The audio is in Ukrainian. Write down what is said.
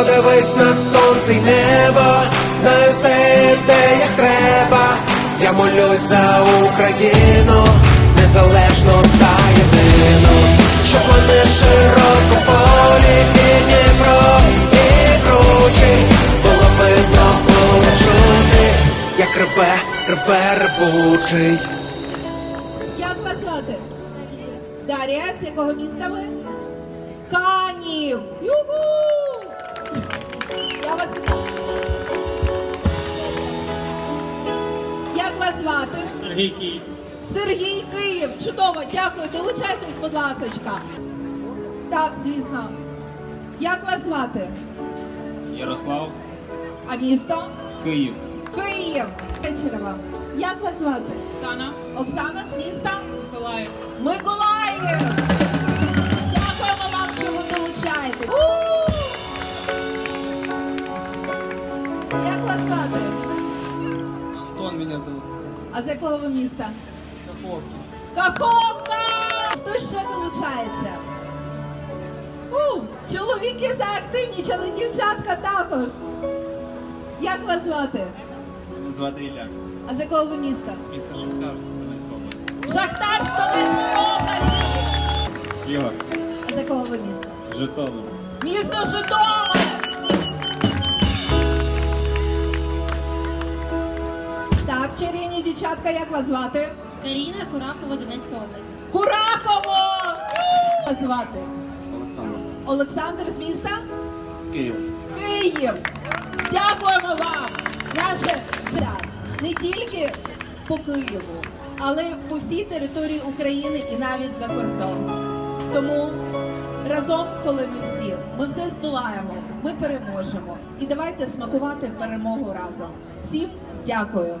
Подивись на сонце й небо, знаю все йде як треба. Я молюсь за Україну, незалежно та єдину, щоб вони широко полі і Дніпро, і кручі, було видно, було чути, як репе, репе репучий. Як вас звати? Дар'я, з якого міста ви? Канів! Звати? Сергій Київ. Сергій Київ. Чудово, дякую. Долучайтесь, будь ласочка. Так, звісно. Як вас звати? Ярослав. А місто? Київ. Київ. Вечора. Як вас звати? Оксана. Оксана з міста? Миколаїв. Миколаїв! Дякуємо вам, що ви долучаєтесь. Як вас звати? Антон мене зовут. А з якого ви міста? Каховка! Хто ще долучається? У, чоловіки заактивнічали, дівчатка також. Як вас звати? Мене звати Ілля. А з якого ви міста? Місто Шахтар, Донецька область. Шахтар з Донецької! Ігор. А з якого ви міста? Житомир. Місто Житомир! Так, чарівні дівчатка, як вас звати? Каріна Куракова, Донецька область. Курахово! Як вас звати? Олександр. Олександр з міста? З Києва. Київ! Дякуємо вам! Наше свят не тільки по Києву, але по всій території України і навіть за кордон. Тому разом, коли ми всі, ми все здолаємо, ми переможемо. І давайте смакувати перемогу разом. Всім дякую!